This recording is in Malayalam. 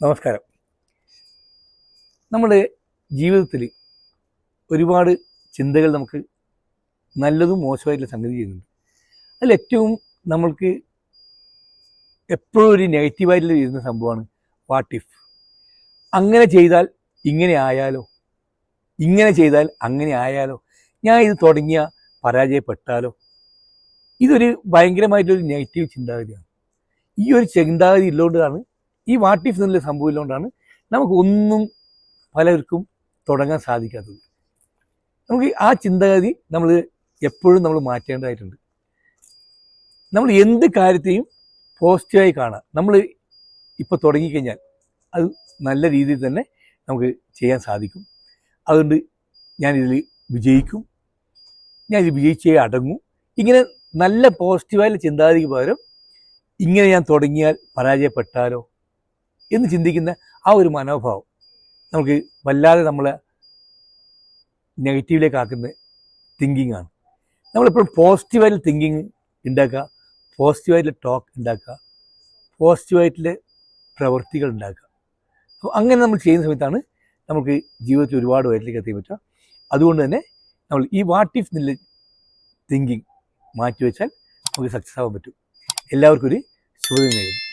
നമസ്കാരം. നമ്മുടെ ജീവിതത്തിൽ ഒരുപാട് ചിന്തകൾ നമുക്ക് നല്ലതും മോശമായിട്ടുള്ള സംഗതി ചെയ്യുന്നുണ്ട്. അതിൽ ഏറ്റവും നമ്മൾക്ക് എപ്പോഴും ഒരു നെഗറ്റീവായിട്ടുള്ള വരുന്ന സംഭവമാണ് വാട്ട് ഇഫ് അങ്ങനെ ചെയ്താൽ ഇങ്ങനെ ആയാലോ? ഇങ്ങനെ ചെയ്താൽ അങ്ങനെ ആയാലോ? ഞാൻ ഇത് തുടങ്ങിയ പരാജയപ്പെട്ടാലോ? ഇതൊരു ഭയങ്കരമായിട്ടൊരു നെഗറ്റീവ് ചിന്താഗതിയാണ്. ഈ ഒരു ചിന്താഗതി ഉള്ളതുകൊണ്ടാണ് ഈ വാട്ട് ഇഫ് എന്നുള്ള നമുക്ക് ഒന്നും പലർക്കും തുടങ്ങാൻ സാധിക്കാത്തത്. നമുക്ക് ആ ചിന്താഗതി നമ്മൾ എപ്പോഴും നമ്മൾ മാറ്റേണ്ടതായിട്ടുണ്ട്. നമ്മൾ എന്ത് കാര്യത്തെയും പോസിറ്റീവായി കാണാം. നമ്മൾ ഇപ്പോൾ തുടങ്ങിക്കഴിഞ്ഞാൽ അത് നല്ല രീതിയിൽ തന്നെ നമുക്ക് ചെയ്യാൻ സാധിക്കും. അതുകൊണ്ട് ഞാനിതിൽ വിജയിക്കും. ഞാനിത് വിജയിച്ചേ അടങ്ങും. ഇങ്ങനെ നല്ല പോസിറ്റീവായ ചിന്താഗതിക്ക് പകരം ഇങ്ങനെ ഞാൻ തുടങ്ങിയാൽ പരാജയപ്പെട്ടാലോ? എന്ന് ചിന്തിക്കുന്ന ആ ഒരു മനോഭാവം നമുക്ക് വല്ലാതെ നമ്മളെ നെഗറ്റീവിലേക്ക് ആക്കുന്ന തിങ്കിങ് ആണ്. നമ്മളെപ്പോഴും പോസിറ്റീവായിട്ടുള്ള തിങ്കിങ് ഉണ്ടാക്കുക പോസിറ്റീവായിട്ടുള്ള ടോക്ക് ഉണ്ടാക്കുക പോസിറ്റീവായിട്ടുള്ള പ്രവൃത്തികൾ ഉണ്ടാക്കുക അപ്പോൾ അങ്ങനെ നമ്മൾ ചെയ്യുന്ന സമയത്താണ് നമുക്ക് ജീവിതത്തിൽ ഒരുപാട് ഉയരത്തിലേക്ക് എത്തിക്കാൻ പറ്റുക. അതുകൊണ്ട് തന്നെ നമ്മൾ ഈ വാട്ട് ഇഫ് എന്നുള്ള തിങ്കിങ് മാറ്റിവെച്ചാൽ നമുക്ക് സക്സസ് ആവാൻ പറ്റും. എല്ലാവർക്കും ഒരു ശുഭദിനം നേരുന്നു.